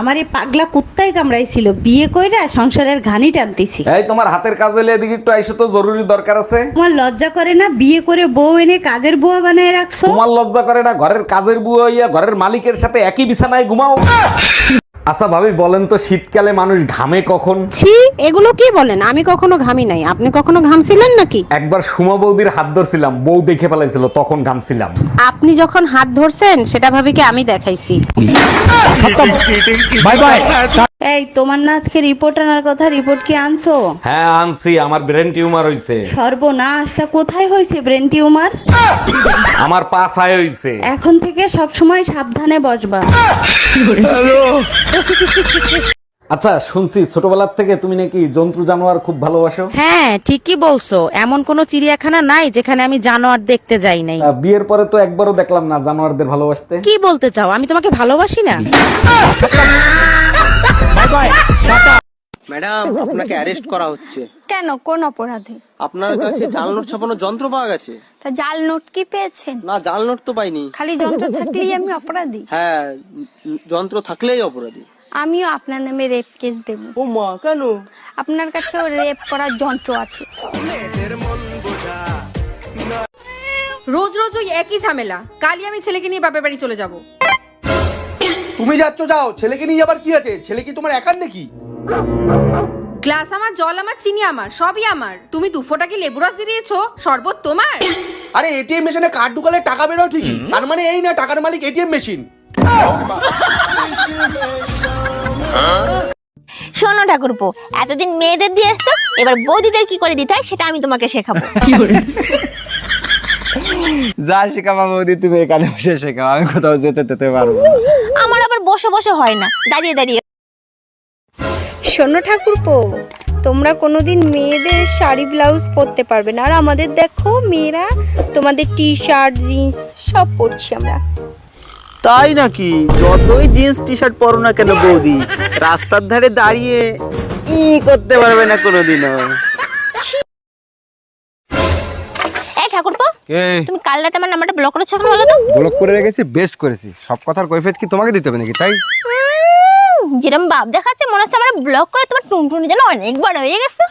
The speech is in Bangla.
আমার এই পাগলা কুত্তাই কামড়াইছিল। বিয়ে কইরা সংসারের ঘানি টানতেছি। এই তোমার হাতের কাজ হলে এদিকে একটু আইসো তো জরুরি দরকার আছে। তোমার লজ্জা করে না বিয়ে করে বউ এনে কাজের বুয়া বানায় রাখছো? তোমার লজ্জা করে না ঘরের কাজের বুয়া হইয়া ঘরের মালিকের সাথে একই বিছানায় ঘুমাও। আচ্ছা ভাবি বলেন তো শীতকালে মানুষ ঘামে কখন? ছি এগুলো কি বলেন? আমি কখনো ঘামি নাই। আপনি কখনো ঘামছিলেন নাকি? একবার সুমা বৌদির হাত ধরছিলাম বউ দেখে ফেলাইছিল তখন ঘামছিলাম। আপনি যখন হাত ধরছেন সেটা ভাবি কি আমি দেখাইছি। বাই বাই এই তোমার না আজকে রিপোর্ট আনার কথা রিপোর্ট কি আনছো? হ্যাঁ আনছি আমার ব্রেন টিউমার হইছে। সর্বনাশ তা কোথায় হয়েছে ব্রেন টিউমার আমার পা ছায় হইছে। এখন থেকে সব সময় সাবধানে বসবা। আচ্ছা শুনছি ছোটবেলার থেকে তুমি নাকি জন্তু জানোয়ার খুব ভালোবাসো? হ্যাঁ ঠিকই বলছো। এমন কোনো চিড়িয়াখানা নাই যেখানে আমি জানোয়ার দেখতে যাই নাই। আহ, বিয়ের পরে তো একবারও দেখলাম না জানোয়ারদের ভালোবাসতে। কি বলতে চাও? আমি তোমাকে ভালোবাসি না? ম্যাডাম আপনাকে অ্যারেস্ট করা হচ্ছে। কেন? কোন অপরাধে? আপনার কাছে জাল নোট ছাপানোর যন্ত্র পাওয়া গেছে। তা জাল নোট কি পেয়েছেন? না জাল নোট তো পাইনি। খালি যন্ত্র থাকলেই আমি অপরাধী? হ্যাঁ যন্ত্র থাকলেই অপরাধী। আমিও আপনার নামে রেপ কেস দেব। ও মা কেন? আপনার কাছেও রেপ করার যন্ত্র আছে। রোজ রোজ ওই একই ঝামেলা। কালই আমি ছেলেকে নিয়ে বাপের বাড়ি চলে যাব। তুমি যাচ্ছ যাও। ছেলেকে নিয়ে যাবার কি আছে? ছেলে কি তোমার একার নাকি? গ্লাস আমার জল আমার চিনি আমার সবই আমার। তুমি দু ফোঁটা কি লেবু রস দিয়ে দিয়েছ? শরবত তোমার? আরে এটিএম মেশিনে কার্ড ঢুকালে টাকা বেরো ঠিকই। তার মানে এই না টাকার মালিক এটিএম মেশিন। শোনো ঠাকুরপো এতদিন মেয়েদের দিয়ে এসছো এবার বৌদিদের কি করে দিতে হয় সেটা আমি তোমাকে শেখাবো। যা শেখাবা বৌদি তুমি এখানে বসে শেখাও আমি কোথাও যেতে যেতে পারব আমার আবার বসে বসে হয় না। দাঁড়িয়ে দাঁড়িয়ে। শোনো ঠাকুরপো তোমরা কোনোদিন মেয়েদের শাড়ি ব্লাউজ পরতে পারবে না। আর আমাদের দেখো মেয়েরা তোমাদের টি শার্ট জিন্স সব পরছি আমরা। তাই নাকি? যতই জিন্স টি শার্ট পরো না কেন বৌদি? রাস্তার ধারে দাঁড়িয়ে ই করতে পারবে না কোনোদিনও? এই ঠাকুরপো তুমি কাল রাতে আমার নাম্বারটা ব্লক করেছ কেন বলো তো। ব্লক করে রেখেছি বেস্ট করেছি। সব কথার কৈফিয়ত কি তোমাকে দিতে হবে নাকি তাই? যেরম ভাব দেখাচ্ছে মনে হচ্ছে আমার ব্লক করে তোমার টুনটুনি যেন অনেক বড় হয়ে গেছে।